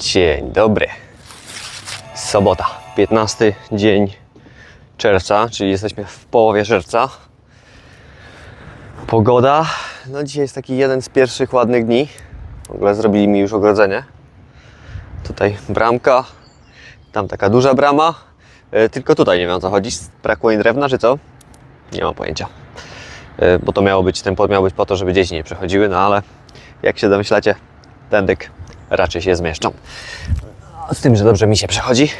Dzień dobry. Sobota, 15 dzień czerwca, czyli jesteśmy w połowie czerwca. Pogoda, no dzisiaj jest taki jeden z pierwszych ładnych dni. W ogóle zrobili mi już ogrodzenie. Tutaj bramka, tam taka duża brama. E, Tylko tutaj nie wiem o co chodzi. Brakło jej drewna, czy co? Nie mam pojęcia. E, Bo to miało być, ten płot miał być po to, żeby dzieci nie przechodziły, no ale jak się domyślacie, tędyk raczej się zmieszczą. Z tym, że dobrze mi się przechodzi.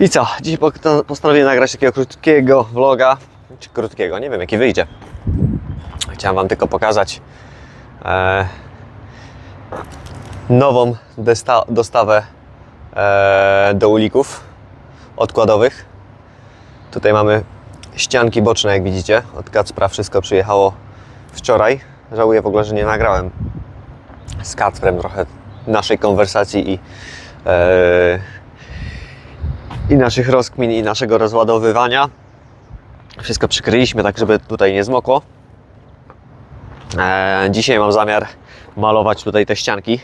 I co? Dziś po- postanowiłem nagrać takiego krótkiego vloga. Czy krótkiego, nie wiem jaki wyjdzie. Chciałem Wam tylko pokazać e, nową dostawę e, do ulików odkładowych. Tutaj mamy ścianki boczne, jak widzicie. Od Kacpra wszystko przyjechało wczoraj. Żałuję w ogóle, że nie nagrałem z Kacprem trochę naszej konwersacji i, e, i naszych rozkmin i naszego rozładowywania. Wszystko przykryliśmy tak, żeby tutaj nie zmokło. E, dzisiaj mam zamiar malować tutaj te ścianki,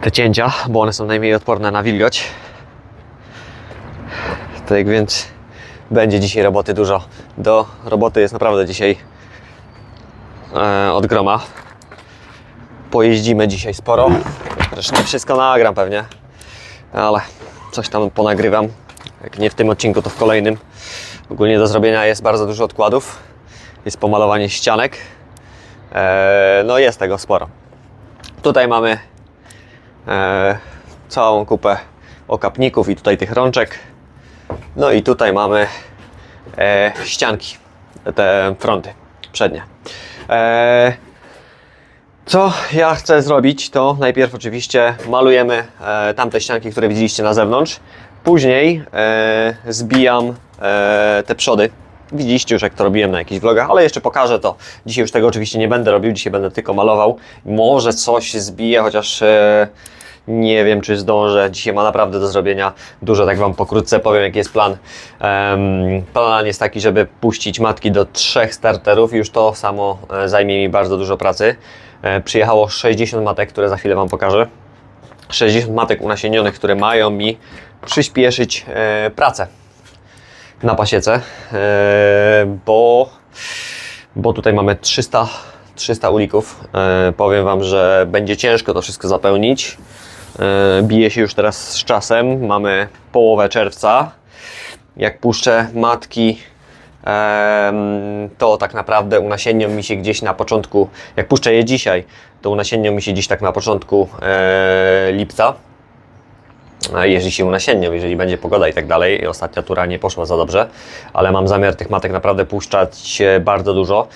te cięcia, bo one są najmniej odporne na wilgoć. Tak więc będzie dzisiaj roboty dużo. Do roboty jest naprawdę dzisiaj e, od groma. Pojeździmy dzisiaj sporo. Zresztą wszystko nagram pewnie, ale coś tam ponagrywam. Jak nie w tym odcinku, to w kolejnym. Ogólnie do zrobienia jest bardzo dużo odkładów. Jest pomalowanie ścianek. E, no jest tego sporo. Tutaj mamy e, całą kupę okapników i tutaj tych rączek. No i tutaj mamy e, ścianki, te fronty przednie. Co ja chcę zrobić, to najpierw oczywiście malujemy e, tamte ścianki, które widzieliście na zewnątrz. Później e, zbijam e, te przody. Widzieliście już, jak to robiłem na jakichś vlogach, ale jeszcze pokażę to. Dzisiaj już tego oczywiście nie będę robił, dzisiaj będę tylko malował. Może coś zbiję, chociaż e, nie wiem, czy zdążę. Dzisiaj ma naprawdę do zrobienia dużo, tak Wam pokrótce powiem, jaki jest plan. Em, plan jest taki, żeby puścić matki do trzech starterów. Już to samo e, zajmie mi bardzo dużo pracy. E, przyjechało 60 matek, które za chwilę Wam pokażę. 60 matek unasienionych, które mają mi przyspieszyć e, pracę na pasiece, e, bo, bo tutaj mamy 300, 300 ulików. Powiem Wam, że będzie ciężko to wszystko zapełnić. Bije się już teraz z czasem. Mamy połowę czerwca. Jak puszczę matki, to tak naprawdę unasiennią mi się gdzieś na początku, jak puszczę je dzisiaj, to unasiennią mi się gdzieś tak na początku e, lipca. Jeżeli się unasiennią, jeżeli będzie pogoda i tak dalej. Ostatnia tura nie poszła za dobrze, ale mam zamiar tych matek naprawdę puszczać e, bardzo dużo.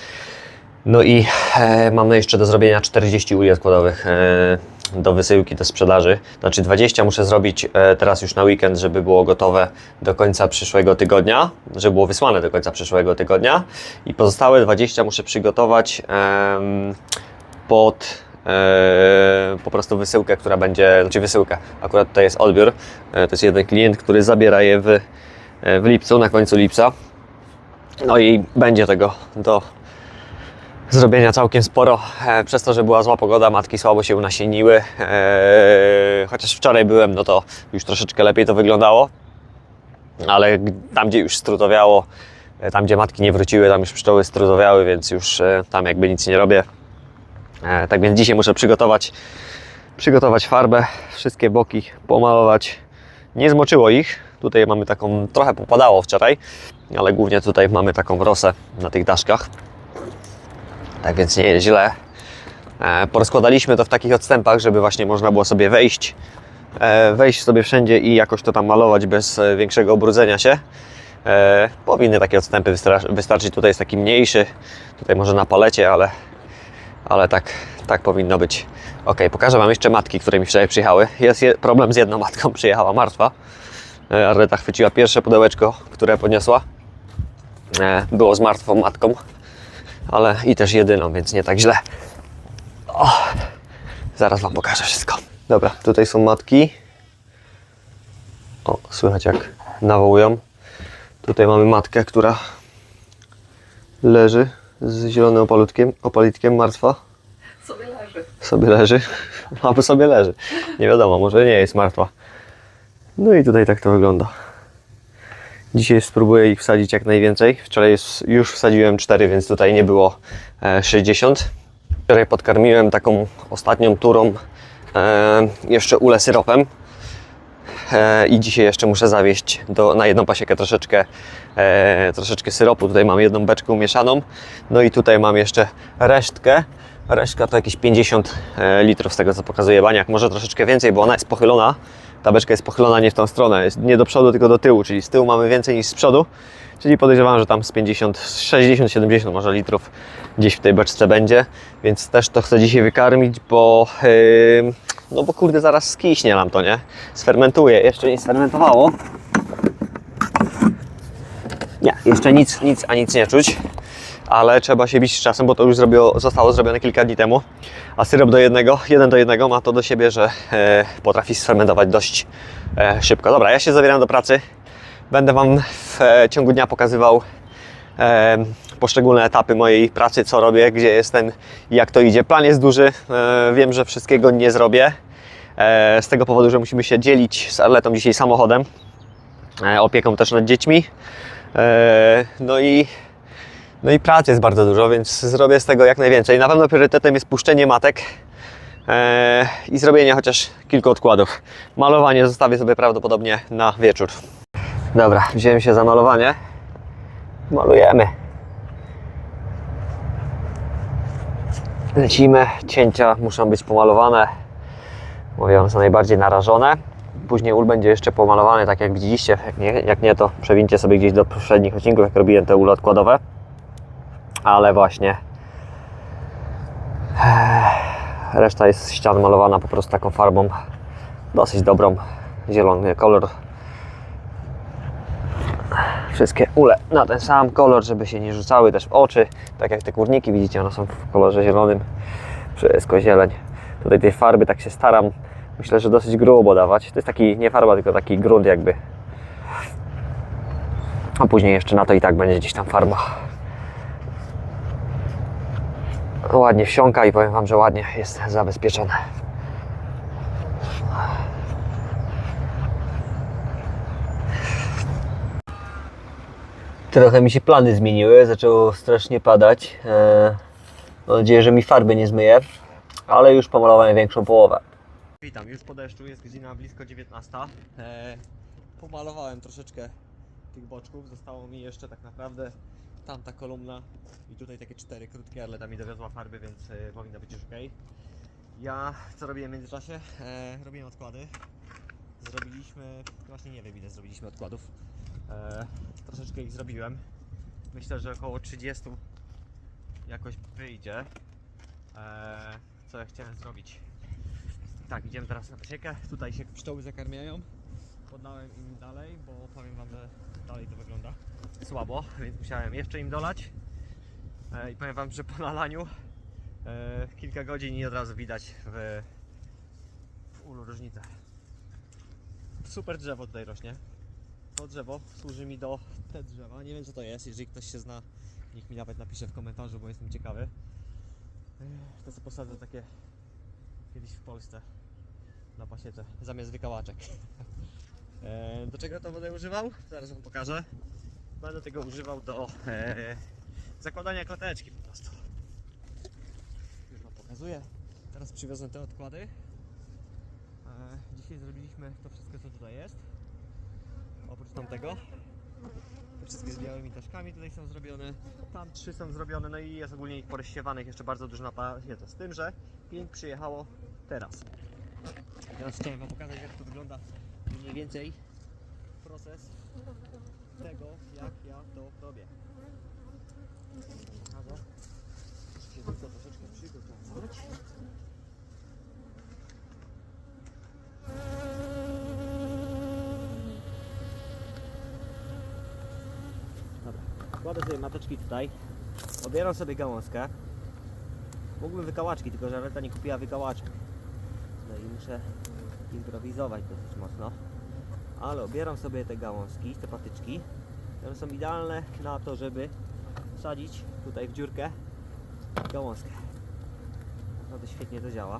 No i e, mamy jeszcze do zrobienia 40 uli odkładowych e, do wysyłki, do sprzedaży. Znaczy 20 muszę zrobić e, teraz już na weekend, żeby było gotowe do końca przyszłego tygodnia, żeby było wysłane do końca przyszłego tygodnia. I pozostałe 20 muszę przygotować pod e, po prostu wysyłkę, która będzie, znaczy wysyłka, akurat tutaj jest odbiór. E, to jest jeden klient, który zabiera je w, w lipcu, na końcu lipca. No i będzie tego do zrobienia całkiem sporo. E, przez to, że była zła pogoda, matki słabo się unasieniły. E, chociaż wczoraj byłem, no to już troszeczkę lepiej to wyglądało. Ale tam, gdzie już strutowiało, e, tam, gdzie matki nie wróciły, tam już pszczoły strutowiały, więc już tam jakby nic nie robię. Tak więc dzisiaj muszę przygotować, przygotować farbę, wszystkie boki pomalować. Nie zmoczyło ich. Tutaj mamy taką, trochę popadało wczoraj, ale głównie tutaj mamy taką rosę na tych daszkach. Tak więc nie jest źle. E, porozkładaliśmy to w takich odstępach, żeby właśnie można było sobie wejść, e, wejść sobie wszędzie i jakoś to tam malować bez e, większego obrudzenia się. Powinny takie odstępy wystarczyć. Tutaj jest taki mniejszy, tutaj może na palecie, ale, ale tak, tak powinno być. Ok, pokażę Wam jeszcze matki, które mi wczoraj przyjechały. Jest je, problem z jedną matką, przyjechała martwa. Arleta chwyciła pierwsze pudełeczko, które podniosła. Było z martwą matką, ale i też jedyną, więc nie tak źle. O, zaraz Wam pokażę wszystko. Dobra, tutaj są matki. O, słychać jak nawołują. Tutaj mamy matkę, która leży z zielonym opalutkiem, opalitkiem, martwa. sobie leży. Sobie leży. Albo sobie leży. Nie wiadomo, może nie jest martwa. No i tutaj tak to wygląda. Dzisiaj spróbuję ich wsadzić jak najwięcej. Wczoraj już wsadziłem 4, więc tutaj nie było e, 60. Wczoraj podkarmiłem taką ostatnią turą e, jeszcze ulę syropem. E, I dzisiaj jeszcze muszę zawieść do, na jedną pasiekę troszeczkę, e, troszeczkę syropu. Tutaj mam jedną beczkę umieszaną. No i tutaj mam jeszcze resztkę. Resztka to jakieś 50 e, litrów z tego co pokazuje baniak. Może troszeczkę więcej, bo ona jest pochylona. Ta beczka jest pochylona nie w tą stronę, jest nie do przodu, tylko do tyłu, czyli z tyłu mamy więcej niż z przodu. Czyli podejrzewam, że tam z 50, 60, 70 może litrów gdzieś w tej beczce będzie, więc też to chcę dzisiaj wykarmić, bo yy, no bo kurde zaraz skiśnie nam to, nie? Sfermentuje, jeszcze nie sfermentowało. Nie, jeszcze nic, nic, a nic nie czuć, ale trzeba się bić z czasem, bo to już zrobiło, zostało zrobione kilka dni temu. A syrop do jednego, jeden do jednego ma to do siebie, że e, potrafi sfermentować dość e, szybko. Dobra, ja się zabieram do pracy. Będę Wam w e, ciągu dnia pokazywał e, poszczególne etapy mojej pracy, co robię, gdzie jestem i jak to idzie. Plan jest duży, e, wiem, że wszystkiego nie zrobię. E, z tego powodu, że musimy się dzielić z Arletą dzisiaj samochodem, e, opieką też nad dziećmi. E, no i no i pracy jest bardzo dużo, więc zrobię z tego jak najwięcej. Na pewno priorytetem jest puszczenie matek e, i zrobienie chociaż kilku odkładów. Malowanie zostawię sobie prawdopodobnie na wieczór. Dobra, wziąłem się za malowanie. Malujemy. Lecimy. Cięcia muszą być pomalowane. Mówię, one są najbardziej narażone. Później ul będzie jeszcze pomalowany, tak jak widzieliście. Jak nie, jak nie to przewincie sobie gdzieś do poprzednich odcinków, jak robiłem te ule odkładowe ale właśnie reszta jest ścian malowana po prostu taką farbą dosyć dobrą, zielony kolor. Wszystkie ule na ten sam kolor, żeby się nie rzucały też w oczy, tak jak te kurniki widzicie, one są w kolorze zielonym, wszystko zieleń. Tutaj tej farby tak się staram, myślę, że dosyć grubo dawać. To jest taki, nie farba, tylko taki grunt jakby. A później jeszcze na to i tak będzie gdzieś tam farba ładnie wsiąka i powiem Wam, że ładnie jest zabezpieczone. Trochę mi się plany zmieniły, zaczęło strasznie padać. Eee, Mam nadzieję, że mi farby nie zmyje, ale już pomalowałem większą połowę. Witam, już po deszczu, jest godzina blisko 19. Eee, pomalowałem troszeczkę tych boczków, zostało mi jeszcze tak naprawdę tamta kolumna i tutaj takie cztery krótkie, ale tam mi dowiozła farby, więc y, powinno być już ok. Ja co robiłem w międzyczasie? E, robiłem odkłady. Zrobiliśmy, właśnie nie wiem ile zrobiliśmy odkładów. E, troszeczkę ich zrobiłem. Myślę, że około 30 jakoś wyjdzie. E, co ja chciałem zrobić? Tak, idziemy teraz na pasiekę. Tutaj się pszczoły zakarmiają. Podałem im dalej, bo powiem Wam, że dalej to wygląda słabo, więc musiałem jeszcze im dolać. E, I powiem Wam, że po nalaniu e, kilka godzin i od razu widać w, w ulu różnicę. Super drzewo tutaj rośnie. To drzewo służy mi do te drzewa. Nie wiem co to jest, jeżeli ktoś się zna, niech mi nawet napisze w komentarzu, bo jestem ciekawy. E, To co posadzę takie kiedyś w Polsce na pasiece, zamiast wykałaczek. Do czego to będę używał? Zaraz Wam pokażę. Będę tego używał do e, zakładania klateczki po prostu. Już Wam pokazuję. Teraz przywiozłem te odkłady. E, dzisiaj zrobiliśmy to wszystko co tutaj jest. Oprócz tamtego. Te wszystkie z białymi taśkami tutaj są zrobione. Tam trzy są zrobione, no i jest ogólnie ich porozsiewanych jeszcze bardzo dużo na pasiece. Z tym, że pięć przyjechało teraz. Teraz chciałem Wam pokazać jak to wygląda mniej więcej proces tego, jak ja to robię. Tylko troszeczkę przygotować. Dobra, kładę sobie mateczki tutaj. Obieram sobie gałązkę. Mógłbym wykałaczki, tylko że Reta nie kupiła wykałaczek. No i muszę improwizować dosyć mocno. Ale obieram sobie te gałązki, te patyczki. One są idealne na to, żeby wsadzić tutaj w dziurkę gałązkę. naprawdę świetnie to działa.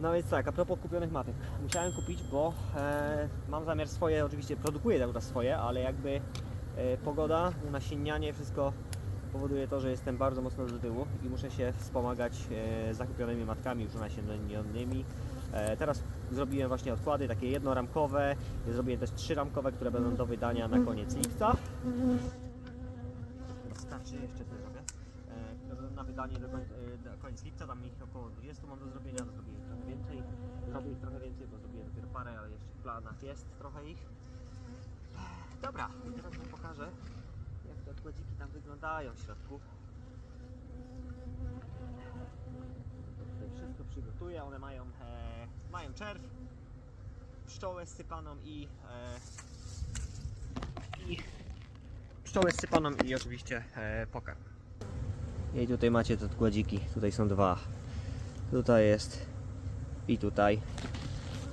No więc tak, a propos kupionych matek. Musiałem kupić, bo e, mam zamiar swoje, oczywiście produkuję teraz swoje, ale jakby e, pogoda, unasiennianie, wszystko powoduje to, że jestem bardzo mocno do tyłu i muszę się wspomagać e, zakupionymi matkami już unasiennionymi. E, teraz zrobiłem właśnie odkłady takie jednoramkowe, zrobiłem też trzyramkowe, które będą do wydania na koniec lipca. Wystarczy jeszcze coś zrobię. E, które będą na wydanie do, koń, e, lipca, tam ich około 20 mam do zrobienia, to zrobię ich trochę więcej. Zrobię ich trochę więcej, bo zrobiłem dopiero parę, ale jeszcze w planach jest trochę ich. Dobra, teraz Wam pokażę, jak te odkładziki tam wyglądają w środku. Tutaj wszystko przygotuję, one mają, e, mają czerw, pszczołę sypaną i, e, i pszczołę sypaną i oczywiście e, pokarm. I tutaj macie te odkładziki, tutaj są dwa. Tutaj jest i tutaj.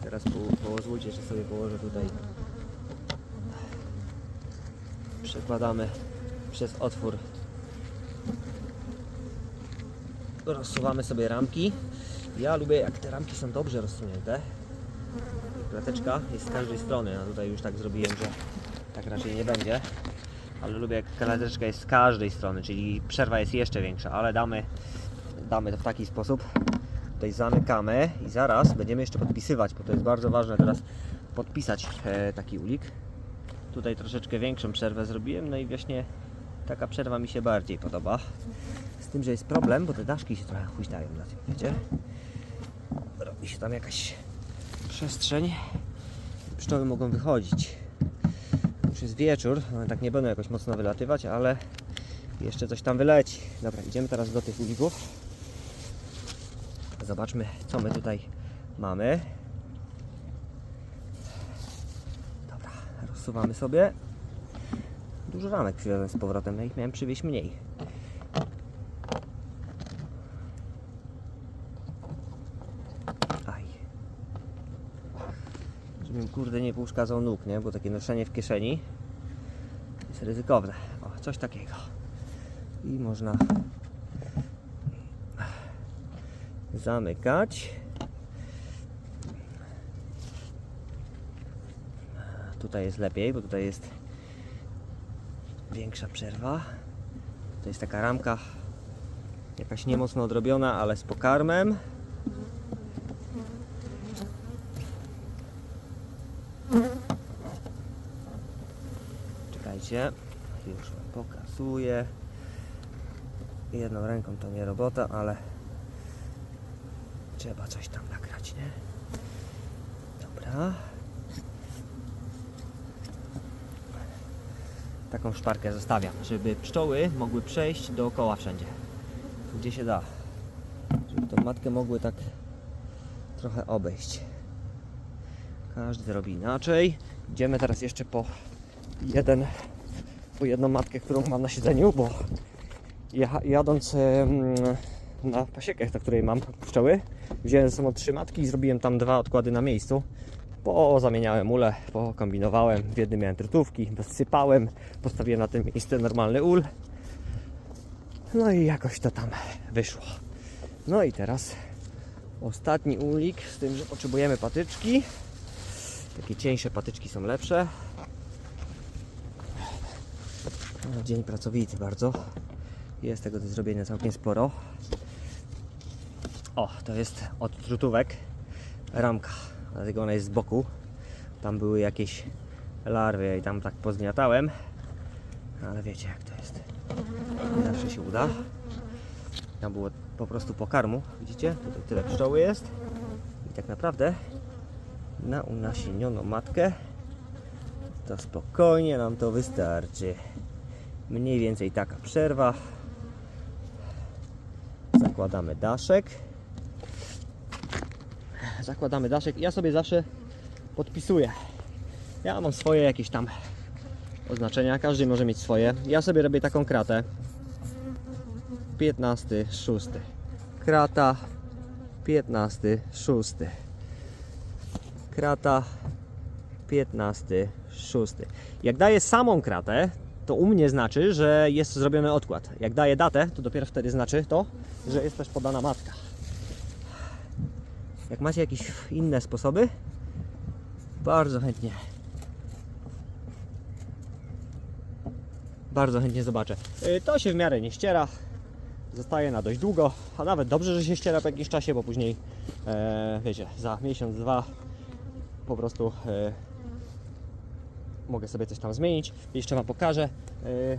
Teraz po, pozwólcie, że sobie położę tutaj. Przekładamy przez otwór. Rozsuwamy sobie ramki. Ja lubię jak te ramki są dobrze rozsunięte. Klateczka jest z każdej strony. No tutaj już tak zrobiłem, że tak raczej nie będzie. Ale lubię jak klateczka jest z każdej strony, czyli przerwa jest jeszcze większa, ale damy, damy to w taki sposób. Tutaj zamykamy i zaraz będziemy jeszcze podpisywać, bo to jest bardzo ważne teraz podpisać e, taki ulik. Tutaj troszeczkę większą przerwę zrobiłem, no i właśnie taka przerwa mi się bardziej podoba. Z tym, że jest problem, bo te daszki się trochę huśtają na tym, wiecie? Robi się tam jakaś przestrzeń pszczoły mogą wychodzić. Już jest wieczór, one tak nie będą jakoś mocno wylatywać, ale jeszcze coś tam wyleci. Dobra, idziemy teraz do tych ulików. Zobaczmy, co my tutaj mamy. Dobra, rozsuwamy sobie. Dużo ramek przywiozłem z powrotem, no ich miałem przywieźć mniej. Żebym kurde nie pouszkadzał nóg, nie? Bo takie noszenie w kieszeni jest ryzykowne. O, coś takiego. I można zamykać. Tutaj jest lepiej, bo tutaj jest większa przerwa. To jest taka ramka jakaś niemocno odrobiona, ale z pokarmem. Już wam pokazuję. Jedną ręką to nie robota, ale trzeba coś tam nagrać, nie? Dobra. Taką szparkę zostawiam, żeby pszczoły mogły przejść dookoła wszędzie. Gdzie się da. Żeby tą matkę mogły tak trochę obejść. Każdy robi inaczej. Idziemy teraz jeszcze po jeden, jedną matkę, którą mam na siedzeniu, bo ja, jadąc na pasiekę, na której mam pszczoły, wziąłem ze sobą trzy matki i zrobiłem tam dwa odkłady na miejscu. Pozamieniałem ule, pokombinowałem. W jednym miałem trytówki, sypałem, postawiłem na tym miejsce normalny ul. No i jakoś to tam wyszło. No i teraz ostatni ulik, z tym, że potrzebujemy patyczki. Takie cieńsze patyczki są lepsze. No, dzień pracowity bardzo. Jest tego do zrobienia całkiem sporo. O, to jest od trutówek ramka, dlatego ona jest z boku. Tam były jakieś larwy i tam tak pozgniatałem. Ale wiecie jak to jest. Nie zawsze się uda. Tam było po prostu pokarmu, widzicie? Tutaj tyle pszczoły jest. I tak naprawdę na unasienioną matkę to spokojnie nam to wystarczy. Mniej więcej taka przerwa. Zakładamy daszek. Zakładamy daszek. Ja sobie zawsze podpisuję. Ja mam swoje jakieś tam oznaczenia. Każdy może mieć swoje. Ja sobie robię taką kratę. 15, 6. Krata 15, 6. Krata 15, 6. Jak daję samą kratę, to u mnie znaczy, że jest zrobiony odkład. Jak daję datę, to dopiero wtedy znaczy to, że jest też podana matka. Jak macie jakieś inne sposoby, bardzo chętnie. Bardzo chętnie zobaczę. Y, To się w miarę nie ściera. Zostaje na dość długo, a nawet dobrze, że się ściera po jakimś czasie, bo później, e, wiecie, za miesiąc, dwa po prostu e, mogę sobie coś tam zmienić. Jeszcze Wam pokażę. E,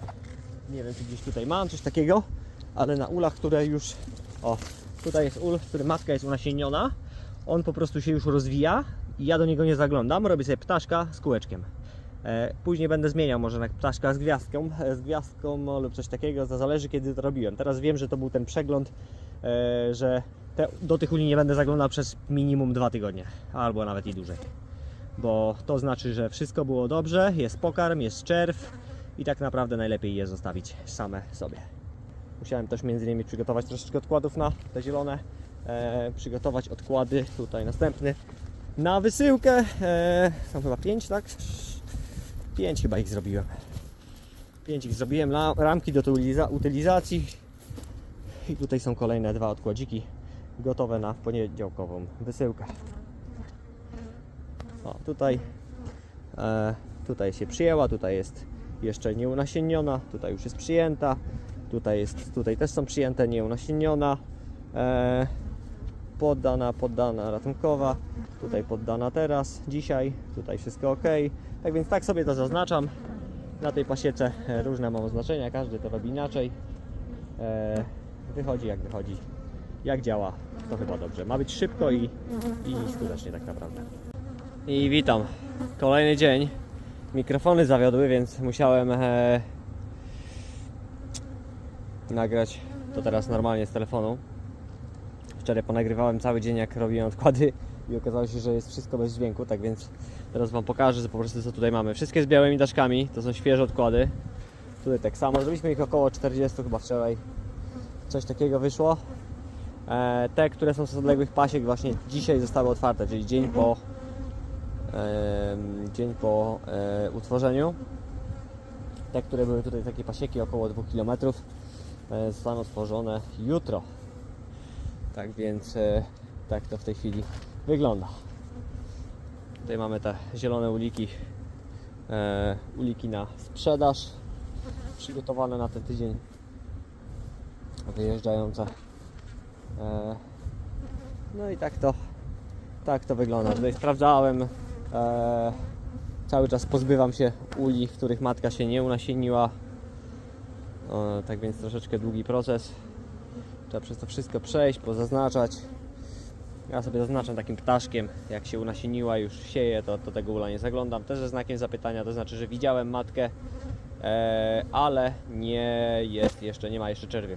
nie wiem, czy gdzieś tutaj mam coś takiego, ale na ulach, które już. O, tutaj jest ul, w którym matka jest unasienniona. On po prostu się już rozwija i ja do niego nie zaglądam. Robię sobie ptaszka z kółeczkiem. E, Później będę zmieniał może na ptaszka z gwiazdką, e, z gwiazdką o, lub coś takiego, zależy kiedy to robiłem. Teraz wiem, że to był ten przegląd, e, że te, do tych uli nie będę zaglądał przez minimum dwa tygodnie, albo nawet i dłużej. Bo to znaczy, że wszystko było dobrze, jest pokarm, jest czerw i tak naprawdę najlepiej je zostawić same sobie. Musiałem też między innymi przygotować troszeczkę odkładów na te zielone, e, przygotować odkłady, tutaj następny, na wysyłkę. E, są chyba 5, tak? 5 chyba ich zrobiłem. 5 ich zrobiłem, ramki do utyliza- utylizacji. I tutaj są kolejne dwa odkładziki gotowe na poniedziałkową wysyłkę. O, tutaj, e, tutaj się przyjęła, tutaj jest jeszcze nieunasienniona, tutaj już jest przyjęta, tutaj, jest, tutaj też są przyjęte nieunasienniona, e, poddana, poddana ratunkowa, tutaj poddana teraz, dzisiaj, tutaj wszystko ok. Tak więc tak sobie to zaznaczam. Na tej pasiece e, różne mam oznaczenia, każdy to robi inaczej. E, wychodzi jak wychodzi, jak działa, to chyba dobrze. Ma być szybko i, i skutecznie tak naprawdę. I witam. Kolejny dzień. Mikrofony zawiodły, więc musiałem e, nagrać to teraz normalnie z telefonu. Wczoraj ponagrywałem cały dzień, jak robiłem odkłady i okazało się, że jest wszystko bez dźwięku, tak więc teraz Wam pokażę, że po prostu co tutaj mamy. Wszystkie z białymi daszkami, to są świeże odkłady. Tutaj tak samo, zrobiliśmy ich około 40 chyba wczoraj. Coś takiego wyszło. E, te, które są z odległych pasiek właśnie dzisiaj zostały otwarte, czyli dzień po dzień po e, utworzeniu. Te, które były tutaj takie pasieki około 2 km e, zostaną otworzone jutro. Tak więc e, tak to w tej chwili wygląda. Tutaj mamy te zielone uliki, uliki na sprzedaż, przygotowane na ten tydzień, wyjeżdżające. No i tak to, tak to wygląda. Tutaj sprawdzałem, e, cały czas pozbywam się uli, w których matka się nie unasieniła. E, tak więc troszeczkę długi proces. Trzeba przez to wszystko przejść, pozaznaczać. Ja sobie zaznaczam takim ptaszkiem, jak się unasieniła, już sieje, to do tego ula nie zaglądam. Też ze znakiem zapytania, to znaczy, że widziałem matkę, e, ale nie jest jeszcze, nie ma jeszcze czerwiu.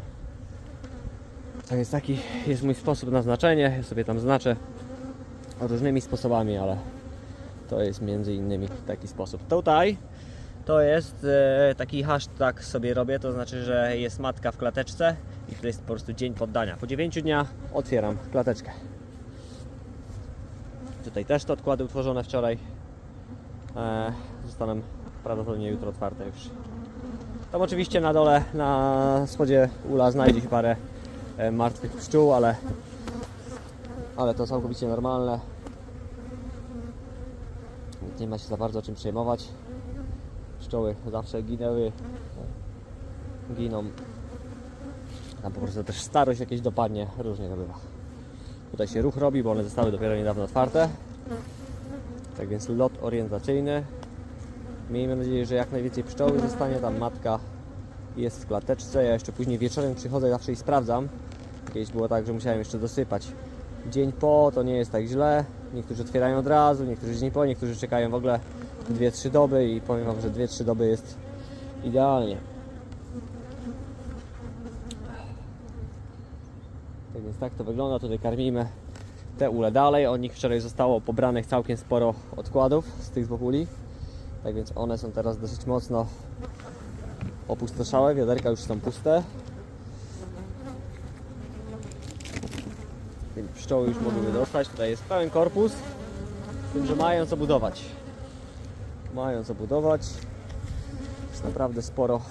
To jest taki jest mój sposób na znaczenie. Ja sobie tam znaczę różnymi sposobami, ale to jest między innymi taki sposób. Tutaj to jest e, taki hashtag sobie robię, to znaczy, że jest matka w klateczce i to jest po prostu dzień poddania. Po 9 dniach otwieram klateczkę. Tutaj też te odkłady utworzone wczoraj. E, zostaną prawdopodobnie jutro otwarte już. Tam oczywiście na dole, na spodzie ula znajdzie się parę e, martwych pszczół, ale, ale to całkowicie normalne. Nie ma się za bardzo czym przejmować. Pszczoły zawsze ginęły, giną. Tam po prostu też starość jakieś dopadnie, różnie to bywa. Tutaj się ruch robi, bo one zostały dopiero niedawno otwarte. Tak więc lot orientacyjny. Miejmy nadzieję, że jak najwięcej pszczoły zostanie. Tam matka jest w klateczce. Ja jeszcze później wieczorem przychodzę zawsze i sprawdzam. Kiedyś było tak, że musiałem jeszcze dosypać. Dzień po to nie jest tak źle. Niektórzy otwierają od razu, niektórzy dzień po, niektórzy czekają w ogóle 2-3 doby i powiem Wam, że 2-3 doby jest idealnie. Tak więc tak to wygląda. Tutaj karmimy te ule dalej. O nich wczoraj zostało pobranych całkiem sporo odkładów z tych dwóch uli. Tak więc one są teraz dosyć mocno opustoszałe. Wiaderka już są puste. Więc pszczoły już mogłyby dostać. Tutaj jest pełen korpus. Z tym, że mają co budować. Mają co budować. Jest naprawdę sporo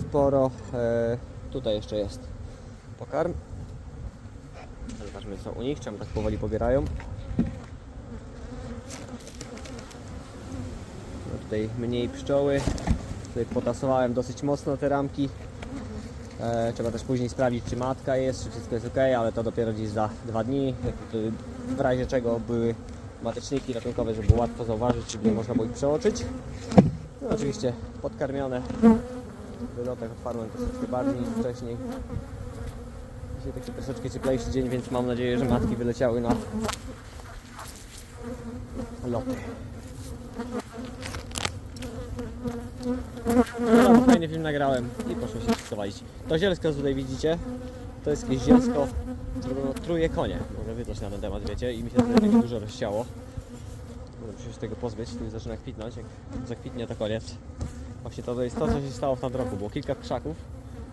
sporo e, tutaj jeszcze jest pokarm. Zobaczmy co u nich, czemu tak powoli pobierają. No tutaj mniej pszczoły. Tutaj potasowałem dosyć mocno te ramki. E, trzeba też później sprawdzić, czy matka jest, czy wszystko jest ok, ale to dopiero gdzieś za dwa dni. To W razie czego były mateczniki ratunkowe, żeby łatwo zauważyć, czy nie można było ich przeoczyć. No oczywiście podkarmione. Wylotek otwarłem troszeczkę bardziej niż wcześniej. Dzisiaj taki troszeczkę cieplejszy dzień, więc mam nadzieję, że matki wyleciały na loty. No, fajny film nagrałem i poszło się wszystko walić. To zielsko, co tutaj widzicie, to jest jakieś zielsko, które truje konie. Może wy coś na ten temat wiecie i mi się tutaj tego dużo rozsiało. Muszę się tego pozbyć, tu już zaczyna kwitnąć, jak zakwitnie to koniec. Właśnie to jest to, co się stało w tamtym roku. Było kilka krzaków,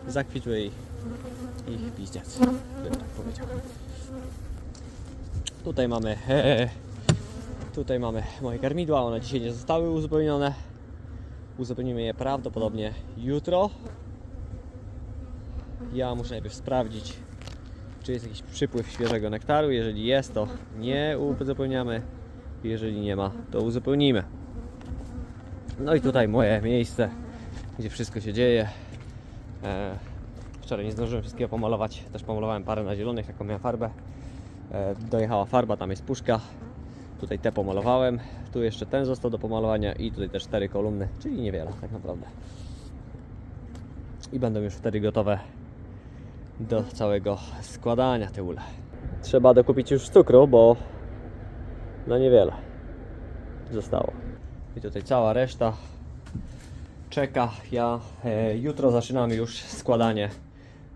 zakwitły i ich piździec, bym tak powiedział. Tutaj mamy tutaj mamy moje karmidła, one dzisiaj nie zostały uzupełnione. Uzupełnimy je prawdopodobnie jutro. Ja muszę najpierw sprawdzić, czy jest jakiś przypływ świeżego nektaru. Jeżeli jest, to nie uzupełniamy. Jeżeli nie ma, to uzupełnimy. No i tutaj moje miejsce, gdzie wszystko się dzieje. E, wczoraj nie zdążyłem wszystkiego pomalować. Też pomalowałem parę na zielonych, jaką miałem farbę. E, dojechała farba, tam jest puszka. Tutaj te pomalowałem. Tu jeszcze ten został do pomalowania i tutaj te cztery kolumny, czyli niewiele tak naprawdę. I będą już wtedy gotowe do całego składania te ule. Trzeba dokupić już cukru, bo no niewiele zostało. I tutaj cała reszta czeka. Ja e, jutro zaczynamy już składanie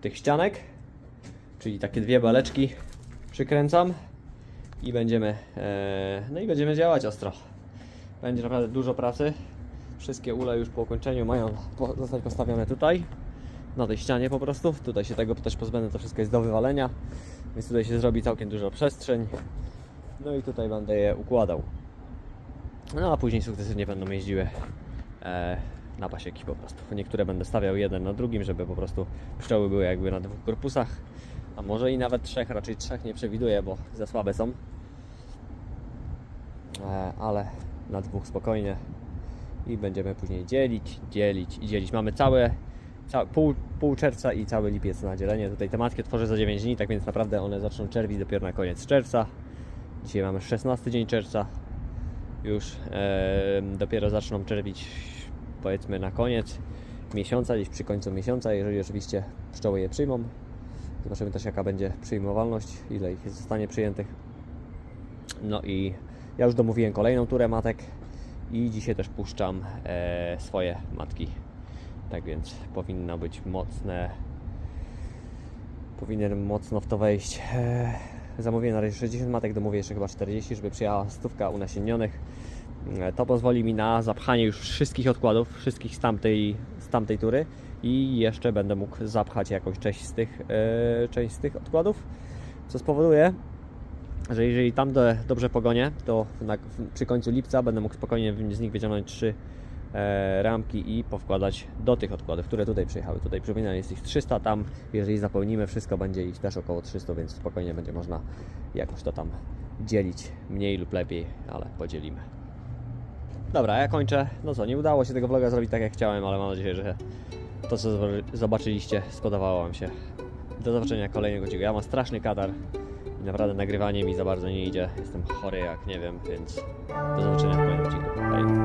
tych ścianek, czyli takie dwie beleczki przykręcam i będziemy e, no i będziemy działać ostro. Będzie naprawdę dużo pracy. Wszystkie ule już po ukończeniu mają zostać postawione tutaj na tej ścianie po prostu. Tutaj się tego też pozbędę, to wszystko jest do wywalenia, więc tutaj się zrobi całkiem dużo przestrzeń. No i tutaj będę je układał. No a później sukcesywnie będą jeździły e, na pasieki po prostu. Niektóre będę stawiał jeden na drugim, żeby po prostu pszczoły były jakby na dwóch korpusach. A może i nawet trzech, raczej trzech nie przewiduję, bo za słabe są. E, ale na dwóch spokojnie. I będziemy później dzielić, dzielić i dzielić. Mamy całe, całe pół, pół czerwca i cały lipiec na dzielenie. Tutaj tematki tworzę za 9 dni, tak więc naprawdę one zaczną czerwić dopiero na koniec czerwca. Dzisiaj mamy 16 dzień czerwca. Już e, dopiero zaczną czerwić powiedzmy na koniec miesiąca, gdzieś przy końcu miesiąca, jeżeli oczywiście pszczoły je przyjmą. Zobaczymy też jaka będzie przyjmowalność, ile ich zostanie przyjętych. No i ja już domówiłem kolejną turę matek i dzisiaj też puszczam e, swoje matki. Tak więc powinno być mocne. Powinien mocno w to wejść. E, zamówiłem na razie 60 matek, domówię jeszcze chyba 40, żeby przyjechała stówka unasiennionych. E, To pozwoli mi na zapchanie już wszystkich odkładów, wszystkich z tamtej, z tamtej tury i jeszcze będę mógł zapchać jakąś część z tych, e, część z tych odkładów, co spowoduje, że jeżeli tam do, dobrze pogonię, to na, przy końcu lipca będę mógł spokojnie z nich wyciągnąć trzy e, ramki i powkładać do tych odkładów, które tutaj przyjechały. Tutaj przypominam, jest ich 300, tam jeżeli zapełnimy wszystko, będzie ich też około 300, więc spokojnie będzie można jakoś to tam dzielić, mniej lub lepiej, ale podzielimy. Dobra, ja kończę. No co, nie udało się tego vloga zrobić tak jak chciałem, ale mam nadzieję, że to co zobaczy- zobaczyliście spodobało Wam się. Do zobaczenia kolejnego odcinka. Ja mam straszny kadar naprawdę nagrywanie mi za bardzo nie idzie. Jestem chory jak nie wiem, więc do zobaczenia w kolejnym odcinku. Bye.